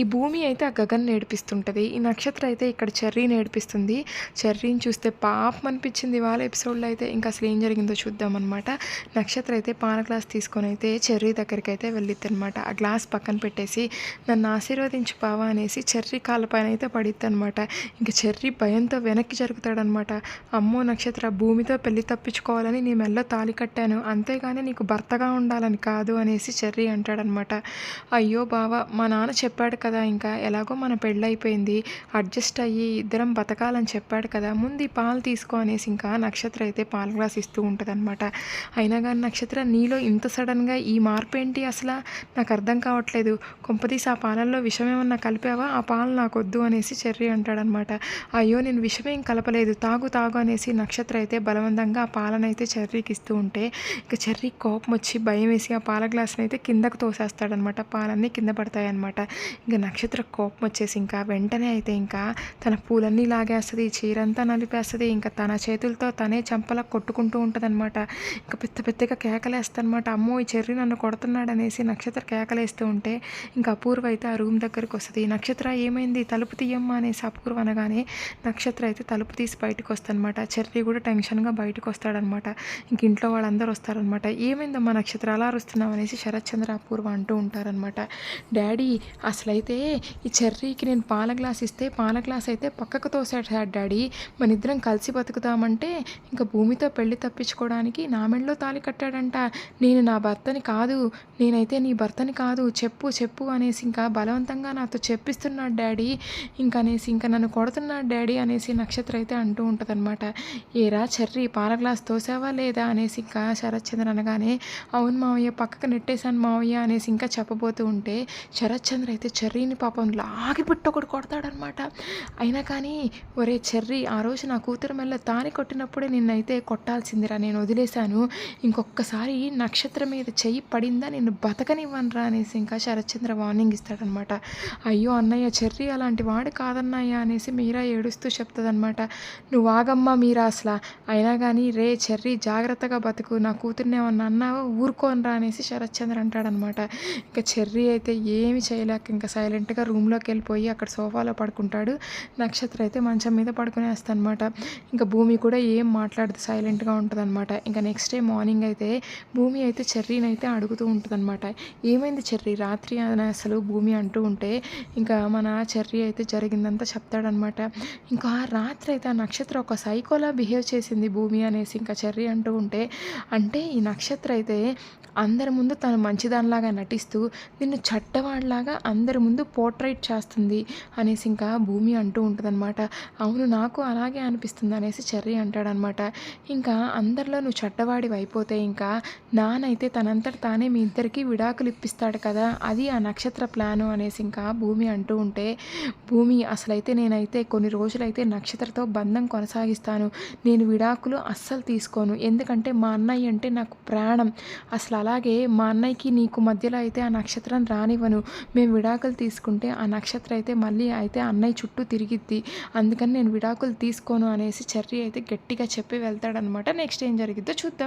ఈ భూమి అయితే ఆ గగన్ నేర్పిస్తుంటుంది. ఈ నక్షత్రం అయితే ఇక్కడ చెర్రీ నేర్పిస్తుంది. చెర్రీని చూస్తే పాపం అనిపించింది వాళ్ళ ఎపిసోడ్లో అయితే. ఇంకా అసలు ఏం జరిగిందో చూద్దామన్నమాట. నక్షత్రం అయితే పాన గ్లాస్ తీసుకొని అయితే చెర్రీ దగ్గరికి అయితే వెళ్ళిద్ది అనమాట ఆ గ్లాస్ పక్కన పెట్టేసి నన్ను ఆశీర్వదించు పావా అనేసి చెర్రీ కాళ్ళపైన అయితే పడిద్ది అనమాట ఇంకా చెర్రీ భయంతో వెనక్కి జరుగుతాడనమాట అమ్మో నక్షత్ర భూమితో పెళ్ళి తప్పించుకోవాలని నీ మెల్ల తాలి కట్టాను. అంతేగాని నీకు భర్తగా ఉండాలని కాదు అనేసి చెర్రీ అంటాడనమాట అయ్యో బావ మా నాన్న చెప్పాడు కదా ఇంకా ఎలాగో మన పెళ్ళైపోయింది అడ్జస్ట్ అయ్యి ఇద్దరం బతకాలని చెప్పాడు కదా ముందు పాలు తీసుకో అనేసి ఇంకా నక్షత్ర అయితే పాల గ్లాస్ ఇస్తూ ఉంటుంది అనమాట అయినా కానీ నక్షత్ర నీలో ఇంత సడన్గా ఈ మార్పు ఏంటి అసలు? నాకు అర్థం కావట్లేదు. కొంపదీసి ఆ పాలల్లో విషం ఏమన్నా కలిపావా? ఆ పాలు నాకు వద్దు అనేసి చెర్రీ అంటాడనమాట అయ్యో నేను విషమేం కలపలేదు. తాగు తాగు అనేసి నక్షత్ర అయితే బలవంతంగా ఆ పాలనైతే చెర్రీకి ఇస్తూ ఉంటే ఇక చెర్రీ కోపం వచ్చి భయం వేసి ఆ పాల గ్లాస్ని అయితే కిందకు తోసేస్తాడనమాట పాలన్నీ కింద పడతాయి అనమాట ఇంకా నక్షత్ర కోపం వచ్చేసి ఇంకా వెంటనే అయితే ఇంకా తన పూలన్నీ లాగేస్తుంది చీరంతా నలిపేస్తుంది ఇంకా తన చేతులతో తనే చంపలా కొట్టుకుంటూ ఉంటుందన్నమాట. ఇంకా పెద్ద పెద్దగా కేకలేస్తానమాట అమ్మో ఈ చెర్రి నన్ను కొడుతున్నాడు అనేసి నక్షత్ర కేకలేస్తూ ఉంటే ఇంకా అపూర్వ అయితే ఆ రూమ్ దగ్గరికి వస్తుంది నక్షత్ర ఏమైంది? తలుపు తీయమ్మా అనేసి అపూర్వ అనగానే నక్షత్ర అయితే తలుపు తీసి బయటకు వస్తానమాట చెర్రి కూడా టెన్షన్గా బయటకు వస్తాడనమాట ఇంక ఇంట్లో వాళ్ళందరూ వస్తారనమాట ఏమైందమ్మా నక్షత్ర అలా అరుస్తున్నావు అనేసి శరత్ చంద్ర అపూర్వ అంటూ ఉంటారనమాట డాడీ అయితే ఈ చెర్రీకి నేను పాల గ్లాస్ ఇస్తే పాల గ్లాస్ అయితే పక్కకు తోసాడు డాడీ. మన ఇద్దరం కలిసి బతుకుతామంటే ఇంకా భూమితో పెళ్ళి తప్పించుకోవడానికి నా మెడలో తాళి కట్టాడంట. నేను నా భర్తని కాదు నేనైతే నీ భర్తని కాదు. చెప్పు చెప్పు అనేసి ఇంకా బలవంతంగా నాతో చెప్పిస్తున్నాడు డాడీ. ఇంకా అనేసి ఇంకా నన్ను కొడుతున్నాడు డాడీ అనేసి నక్షత్ర అయితే అంటూ ఉంటుందన్నమాట. ఏరా చెర్రీ పాల గ్లాస్ తోసావా లేదా అనేసి ఇంకా శరత్చంద్ర అనగానే అవును మావయ్య పక్కకు నెట్టేశాను మావయ్య అనేసి ఇంకా చెప్పబోతూ ఉంటే శరత్చంద్ర అయితే చెర్రీని పాపం లాగి పెట్టి ఒకటి కొడతాడనమాట. అయినా కానీ ఒరే చెర్రీ ఆ రోజు నా కూతురు మెల్ల తాని కొట్టినప్పుడే నిన్నైతే కొట్టాల్సిందిరా నేను వదిలేశాను. ఇంకొకసారి నక్షత్రం మీద చెయ్యి పడిందా నేను బతకనివ్వనురా అనేసి ఇంకా శరత్చంద్ర వార్నింగ్ ఇస్తాడనమాట. అయ్యో అన్నయ్య చెర్రీ అలాంటి వాడు కాదన్నయ్య అనేసి మీరా ఏడుస్తూ చెప్తుందనమాట. నువ్వు ఆగమ్మా మీరా అసలు. అయినా కానీ రే చెర్రీ జాగ్రత్తగా బతుకు. నా కూతుర్ని ఏమన్నా అన్నావో? ఊరుకోనరా అనేసి శరత్చంద్ర అంటాడనమాట. ఇంకా చెర్రీ అయితే ఏమి చేయలేక ఇంకా సైలెంట్గా రూమ్లోకి వెళ్ళిపోయి అక్కడ సోఫాలో పడుకుంటాడు. నక్షత్ర అయితే మంచం మీద పడుకునేస్తానమాట ఇంకా భూమి కూడా ఏం మాట్లాడదు సైలెంట్గా ఉంటుందన్నమాట. ఇంకా నెక్స్ట్ డే మార్నింగ్ అయితే భూమి అయితే చెర్రీని అయితే అడుగుతూ ఉంటుందన్నమాట. ఏమైంది చెర్రీ? రాత్రి అని అసలు భూమి అంటూ ఉంటే ఇంకా మన చెర్రీ అయితే జరిగిందంతా చెప్తాడనమాట ఇంకా రాత్రి అయితే ఆ నక్షత్రం ఒక సైకోలా బిహేవ్ చేసింది భూమి అనేసి ఇంకా చెర్రీ అంటూ ఉంటే అంటే ఈ నక్షత్రం అయితే అందరి ముందు తను మంచిదానిలాగా నటిస్తూ నిన్ను చట్టవాడిలాగా అందరి ముందు పోర్ట్రైట్ చేస్తుంది అనేసి ఇంకా భూమి అంటూ ఉంటుందన్నమాట. అవును నాకు అలాగే అనిపిస్తుంది అనేసి చెర్రీ అంటాడనమాట ఇంకా అందరిలో నువ్వు చట్టవాడి అయిపోతే ఇంకా నానైతే తనంతట తానే మీ ఇద్దరికి విడాకులు ఇప్పిస్తాడు కదా అది ఆ నక్షత్ర ప్లాను అనేసి ఇంకా భూమి అంటూ ఉంటే భూమి అసలైతే నేనైతే కొన్ని రోజులైతే నక్షత్రతో బంధం కొనసాగిస్తాను నేను విడాకులు అస్సలు తీసుకోను. ఎందుకంటే మా అన్నయ్య అంటే నాకు ప్రాణం. అసలు అలాగే మా అన్నయ్యకి నీకు మధ్యలో అయితే ఆ నక్షత్రం రానివ్వను. మేము విడాకులు విడాకులు తీసుకుంటే ఆ నక్షత్రం అయితే మళ్ళీ అయితే అన్నయ్య చుట్టూ తిరిగిద్ది. అందుకని నేను విడాకులు తీసుకోను అనేసి చెర్రీ అయితే గట్టిగా చెప్పి వెళ్తాడనమాట నెక్స్ట్ ఏం జరిగిద్దో చూద్దాం.